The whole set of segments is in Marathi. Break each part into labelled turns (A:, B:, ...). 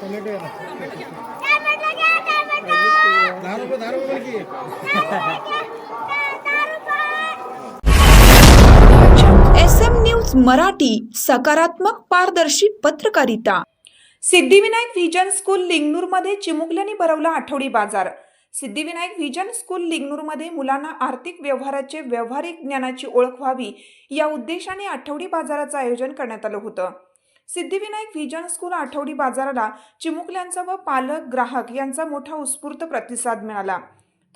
A: टोमॅटो दहा रुपये दहा रुपये की
B: एस एम न्यूज मराठी सकारात्मक पारदर्शी पत्रकारिता. सिद्धिविनायक व्हिजन स्कूल लिंगनूरमध्ये चिमुकल्याने भरवला आठवडी बाजार. सिद्धिविनायक व्हिजन स्कूल लिंगनूरमध्ये मुलांना आर्थिक व्यवहाराचे व्यावहारिक ज्ञानाची ओळख व्हावी या उद्देशाने आठवडी बाजाराचं आयोजन करण्यात आलं होतं. सिद्धिविनायक व्हिजन स्कूल आठवडी बाजाराला चिमुकल्यांचा व पालक ग्राहक यांचा मोठा उत्स्फूर्त प्रतिसाद मिळाला.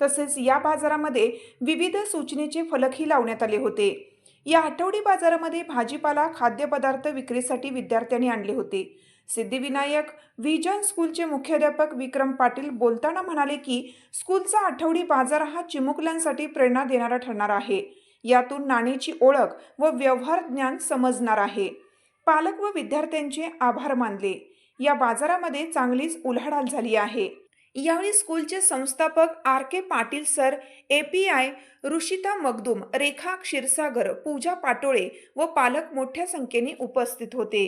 B: तसेच या बाजारामध्ये विविध सूचनेचे फलकही लावण्यात आले होते. या आठवडी बाजारामध्ये भाजीपाला खाद्यपदार्थ विक्रीसाठी विद्यार्थ्यांनी आणले होते. सिद्धिविनायक व्हिजन स्कूलचे मुख्याध्यापक विक्रम पाटील बोलताना म्हणाले की स्कूलचा आठवडी बाजार हा चिमुकल्यांसाठी प्रेरणा देणारा ठरणार आहे. यातून नाणेची ओळख व व्यवहार ज्ञान समजणार आहे. पालक व विद्यार्थ्यांचे आभार मानले या बाजारामध्ये चांगलीच उलाढाल झाली आहे यावेळी स्कूलचे संस्थापक R K Patil sir A P I Rushita Magdum Rekha Kshirsagar Pooja Patole व पालक मोठ्या संख्येने उपस्थित होते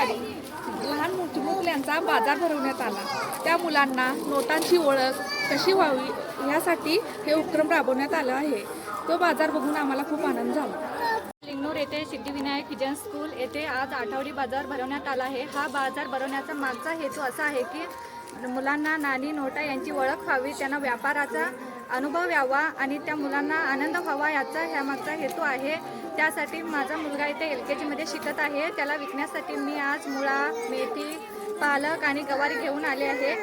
C: अंगणवाडी लहान मुलांचा बाजार भरवण्यात आला. त्या मुलांना नोटांची ओळख कशी व्हावी यासाठी हे उपक्रम राबवण्यात आला आहे. तो बाजार बघून आम्हाला खूप आनंद झाला.
D: लिंगनूर येथे सिद्धिविनायक किजन स्कूल येथे आज आठवडी बाजार भरवण्यात आला आहे. हा बाजार भरवण्याचा मागचा हेतू असा आहे की मुलांना नाणी नोटा यांची ओळख व्हावी त्यांना व्यापाराचा अनुभव यावा आणि त्या मुलांना आनंद व्हावा याचा ह्या मागचा हेतू आहे. त्यासाठी माझा मुलगा इथे एल के जीमध्ये शिकत आहे. त्याला विकण्यासाठी मी आज मुळा मेथी पालक आणि गवारी घेऊन आले आहे.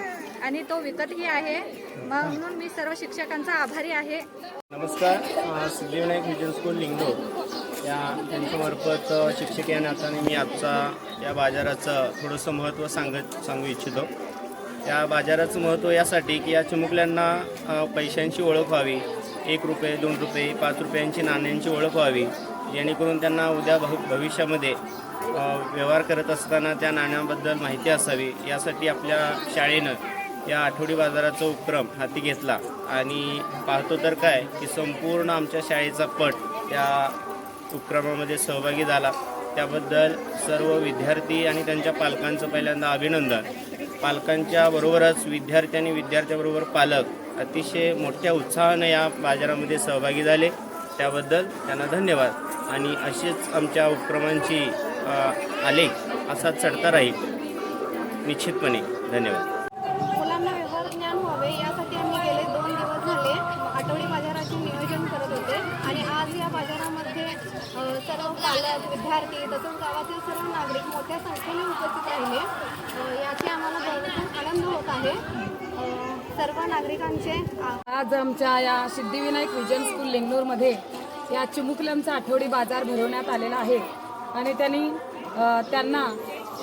D: आणि तो विकतही आहे. म्हणून मी सर्व शिक्षकांचा आभारी आहे.
E: नमस्कार. सिद्धिविनायक मिडल स्कूल लिंगडो या त्यांच्यामार्फत शिक्षक या नात्याने मी आजचा या बाजाराचं थोडंसं महत्त्व सांगत सांगू इच्छितो. या बाजाराचं महत्त्व यासाठी की या चिमुकल्यांना पैशांची ओळख व्हावी. एक रुपये दोन रुपये पाच रुपयांची नाण्यांची ओळख व्हावी. जेणेकरून त्यांना उद्या भव भविष्यामध्ये व्यवहार करत असताना त्या नाण्याबद्दल माहिती असावी. यासाठी आपल्या शाळेनं या आठवडी बाजाराचा उपक्रम हाती घेतला. आणि पाहतो तर काय की संपूर्ण आमच्या शाळेचा पट या उपक्रमामध्ये सहभागी झाला. त्याबद्दल सर्व विद्यार्थी आणि त्यांच्या पालकांचं पहिल्यांदा अभिनंदन. पालकांच्या बरोबरच विद्यार्थी आणि विद्यार्थ्याबरोबर पालक अतिशय मोठ्या उत्साहानं या बाजारामध्ये सहभागी झाले. त्याबद्दल त्यांना धन्यवाद. आणि अशीच आमच्या उपक्रमांची आलेख असा चढता राहील. निश्चितपणे. धन्यवाद
F: मुलांना व्यवहार ज्ञान व्हावे यासाठी आम्ही गेले दोन दिवस झाले आठवडी बाजाराचे नियोजन करत होते आणि आज या बाजारामध्ये अ, सर्व पालक विद्यार्थी तसंच गावातील सर्व नागरिक मोठ्या संख्येने उपस्थित राहिले. याची आम्हाला भरपूर आनंद होत आहे. सर्व नागरिकांचे
G: आज आमच्या या सिद्धिविनायक विजन स्कूल लिंगनूरमध्ये या चिमुकल्यांचा आठवडी बाजार भरवण्यात आलेला आहे. आणि त्यांनी त्यांना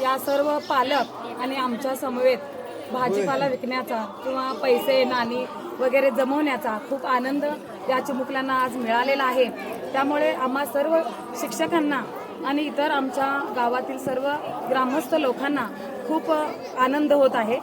G: या सर्व पालक आणि आमच्या समवेत भाजीपाला विकण्याचा किंवा पैसे नाणी वगैरे जमवण्याचा खूप आनंद या चिमुकल्यांना आज मिळालेला आहे. त्यामुळे आम्हा सर्व शिक्षकांना आणि इतर आमच्या गावातील सर्व ग्रामस्थ लोकांना खूप आनंद होत आहे.